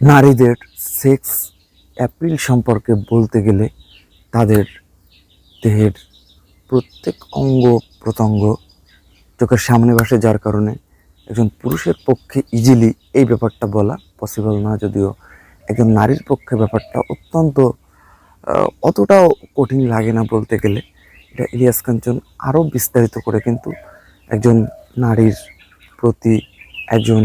নারীদের sex appeal সম্পর্কে বলতে গেলে তাদের দেহের প্রত্যেক অঙ্গ প্রত্যঙ্গ চোখের সামনে ভাসে যার কারণে একজন পুরুষের পক্ষে ইজিলি এই ব্যাপারটা বলা পসিবল না, যদিও একজন নারীর পক্ষে ব্যাপারটা অত্যন্ত অতটাও কঠিন লাগে না বলতে গেলে। এটা ইলিয়াস কাঞ্চন আরও বিস্তারিত করে কিন্তু একজন নারীর প্রতি একজন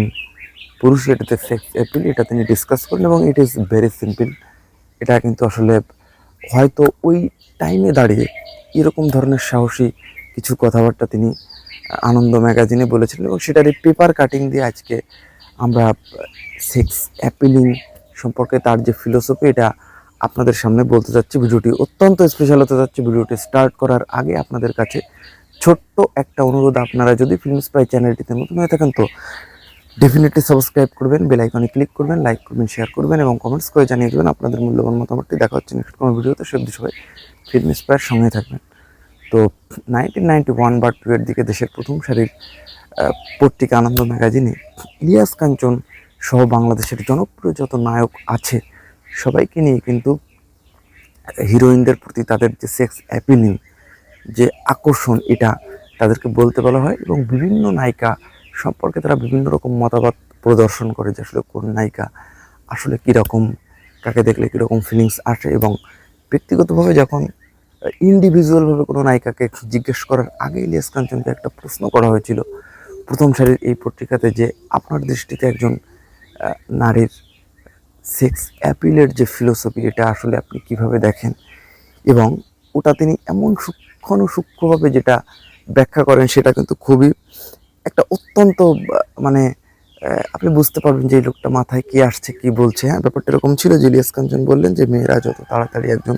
পুরুষের এটাতে সেক্স অ্যাপিল এটা তিনি ডিসকাস করেন এবং ইট ইজ ভেরি সিম্পল এটা কিন্তু আসলে হয়তো ওই টাইমে দাঁড়িয়ে এরকম ধরনের সাহসী কিছু কথাবার্তা তিনি আনন্দ ম্যাগাজিনে বলেছিলেন এবং সেটার সেটারই পেপার কাটিং দিয়ে আজকে আমরা সেক্স অ্যাপিলিং সম্পর্কে তার যে ফিলোসফি এটা আপনাদের সামনে বলতে যাচ্ছি। ভিডিওটি অত্যন্ত স্পেশাল হতে যাচ্ছে। ভিডিওটি স্টার্ট করার আগে আপনাদের কাছে ছোট্ট একটা অনুরোধ। আপনারা যদি ফিল্মস স্পাই চ্যানেলটিতে নতুন হয়ে থাকেন তো ডেফিনেটলি সাবস্ক্রাইব করবেন বেল আইকনে ক্লিক করবেন লাইক করবেন শেয়ার করবেন এবং কমেন্টস করে জানিয়ে দেবেন আপনাদের মূল্যবান মতামতটি দেখা হচ্ছে নেক্সট কোনো ভিডিওতে। সব সবাই ফিল্ম স্পায়ার সঙ্গে থাকবেন। তো নাইনটিন নাইনটি ওয়ান বা টু এর দিকে দেশের প্রথম সারির পত্রিকা আনন্দ ম্যাগাজিনে ইলিয়াস কাঞ্চন সহ বাংলাদেশের জনপ্রিয় যত নায়ক আছে, সবাইকে নিয়ে কিন্তু হিরোইনদের প্রতি তাদের যে সেক্স অ্যাপিলিং যে আকর্ষণ, এটা তাদেরকে বলতে বলা হয় এবং বিভিন্ন নায়িকা সম্পর্কে তারা বিভিন্ন রকম মতামত প্রদর্শন করে যে আসলে কোন নায়িকা আসলে কীরকম, কাকে দেখলে কীরকম ফিলিংস আসে এবং ব্যক্তিগতভাবে যখন ইন্ডিভিজুয়ালভাবে কোনো নায়িকাকে জিজ্ঞেস করার আগে ইলিয়াস কাঞ্চনকে একটা প্রশ্ন করা হয়েছিল প্রথম সারির এই পত্রিকাতে যে আপনার দৃষ্টিতে একজন নারীর সেক্স অ্যাপিলের যে ফিলোসফি এটা আসলে আপনি কীভাবে দেখেন এবং ওটা তিনি এমন সূক্ষ্ম সূক্ষ্মভাবে যেটা ব্যাখ্যা করেন সেটা কিন্তু খুবই একটা অত্যন্ত মানে আপনি বুঝতে পারবেন যে এই লোকটা মাথায় কি আসছে, কি বলছে। হ্যাঁ ব্যাপারটা এরকম ছিল যে ইলিয়াস কাঞ্চন বললেন যে মেয়েরা যত তাড়াতাড়ি একজন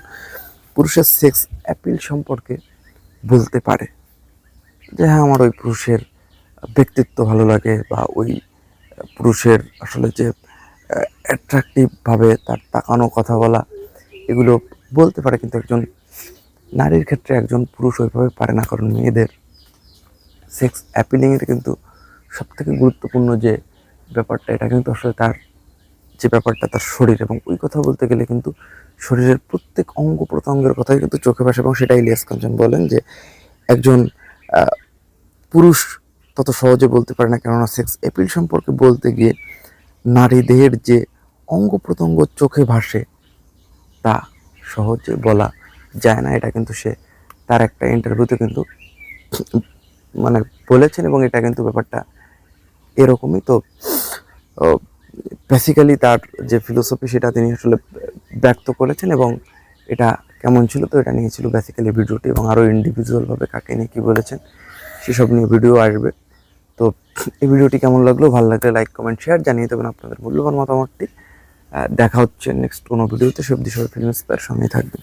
পুরুষের সেক্স অ্যাপিল সম্পর্কে বলতে পারে। যে হ্যাঁ আমার ওই পুরুষের ব্যক্তিত্ব ভালো লাগে বা ওই পুরুষের আসলে যে অ্যাট্রাকটিভভাবে তার তাকানো, কথা বলা, এগুলো বলতে পারে। কিন্তু একজন নারীর ক্ষেত্রে একজন পুরুষ ওইভাবে পারে না, কারণ মেয়েদের সেক্স অ্যাপিলিংয়ের কিন্তু সবথেকে গুরুত্বপূর্ণ যে ব্যাপারটা, এটা কিন্তু আসলে তার যে ব্যাপারটা, তার শরীর। এবং ওই কথা বলতে গেলে কিন্তু শরীরের প্রত্যেক অঙ্গ প্রত্যঙ্গের কথাই কিন্তু চোখে ভাসে। এবং সেটা ইলিয়াস কাঞ্চন বলেন যে, একজন পুরুষ তত সহজে বলতে পারে না। কেননা সেক্স অ্যাপিল সম্পর্কে বলতে গিয়ে নারী দেহের যে অঙ্গ প্রত্যঙ্গ চোখে ভাসে, তা সহজে বলা যায় না। এটা কিন্তু সে, তার একটা ইন্টারভিউতে কিন্তু মানে বলেছেন এবং এটা কিন্তু ব্যাপারটা এরকমই। তো বেসিক্যালি তার যে ফিলোসফি সেটা তিনি আসলে ব্যক্ত করেছেন এবং এটা কেমন ছিল তো এটা নিয়ে ছিল বেসিক্যালি ভিডিওটি এবং আরও ইন্ডিভিজুয়ালভাবে কাকে নিয়ে কী বলেছেন সেসব নিয়ে ভিডিও আসবে। তো, এই ভিডিওটি কেমন লাগল? ভালো লাগলে লাইক কমেন্ট শেয়ার জানিয়ে দেবেন আপনাদের মূল্যবান মতামতটি। দেখা হচ্ছে নেক্সট কোনো ভিডিওতে। সব দিশার ফিল্ম স্পার সঙ্গে থাকবেন।